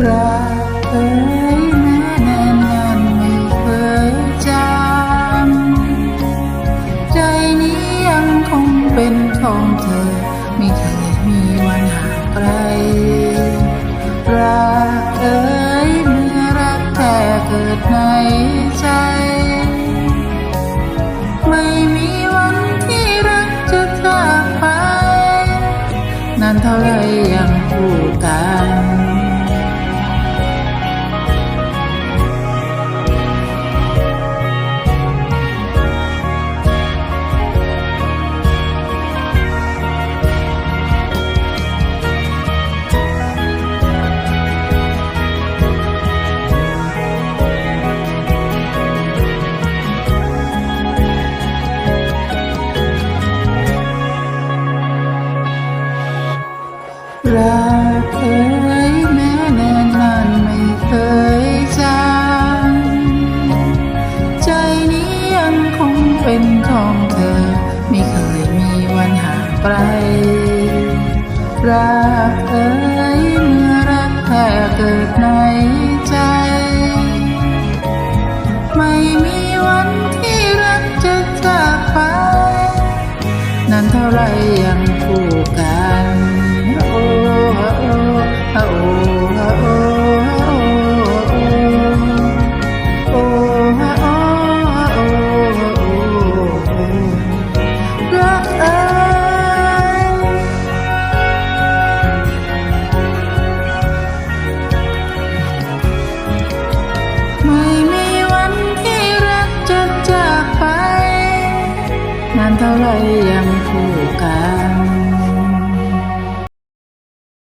รักเอ่ยแม้นานานไม่เคยจำใจนี้ยังคงเป็นของเธอ ไม่เคยมีวันห่างไกลรักเอ่ยเมื่อรักแท้เกิดในใจ ไม่มีวันที่รักจะจากไปนนเท่าไร รากเอยแม้แน่นนานไม่เคยจางใจนี้ยังคงเป็นของเธอ ไม่เคยมีวันห่างไกลรักเอ เท่าไรยังคู่กัน